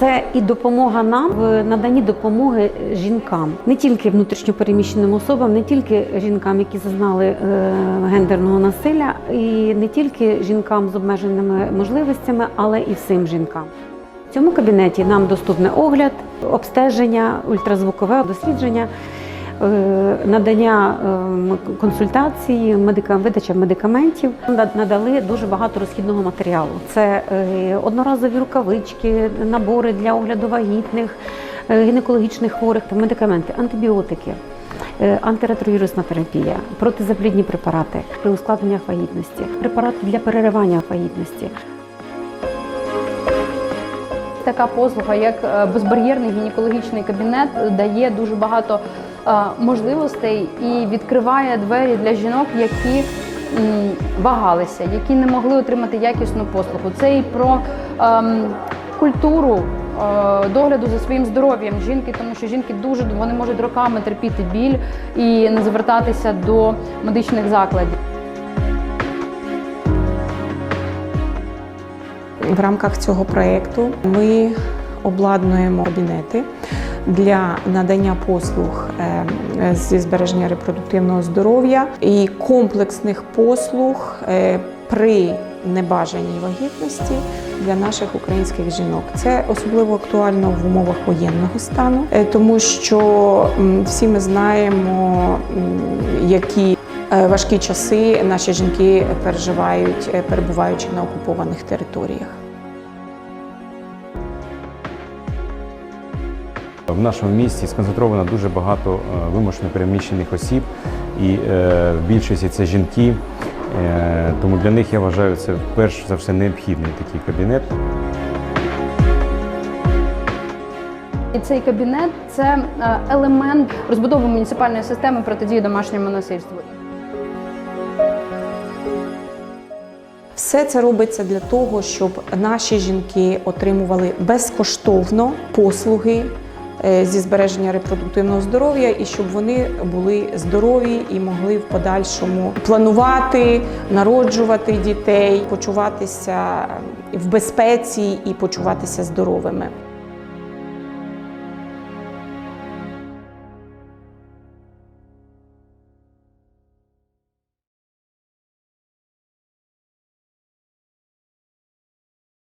це і допомога нам в наданні допомоги жінкам, не тільки внутрішньопереміщеним особам, не тільки жінкам, які зазнали е, гендерного насилля, і не тільки жінкам з обмеженими можливостями, але і всім жінкам. В цьому кабінеті нам доступний огляд, обстеження, ультразвукове дослідження, надання е, консультацій, видача медикаментів. Над- Надали дуже багато розхідного матеріалу. Це е, одноразові рукавички, набори для огляду вагітних, е, гінекологічних хворих, медикаменти, антибіотики. е, Антиретровірусна терапія, протизаплідні препарати при ускладненнях вагітності, препарати для переривання вагітності, Така послуга, як е, безбар'єрний гінекологічний кабінет, е, дає дуже багато е, можливостей і відкриває двері для жінок, які вагалися, які не могли отримати якісну послугу. Це і про ем, культуру. е, Догляду за своїм здоров'ям жінки, тому що жінки дуже вони можуть роками терпіти біль і не звертатися до медичних закладів. В рамках цього проєкту ми обладнуємо кабінети для надання послуг е, зі збереження репродуктивного здоров'я і комплексних послуг е, при небажаній вагітності для наших українських жінок. Це особливо актуально в умовах воєнного стану, е, тому що всі ми знаємо, які е, важкі часи наші жінки переживають, е, перебуваючи на окупованих територіях. В нашому місті сконцентровано дуже багато е, вимушено переміщених осіб, і е, в більшості це жінки. Е, Тому для них я вважаю це перш за все необхідний такий кабінет. І цей кабінет це елемент розбудови муніципальної системи протидії домашньому насильству. Все це робиться для того, щоб наші жінки отримували безкоштовно послуги зі збереження репродуктивного здоров'я, і щоб вони були здорові і могли в подальшому планувати, народжувати дітей, почуватися в безпеці і почуватися здоровими.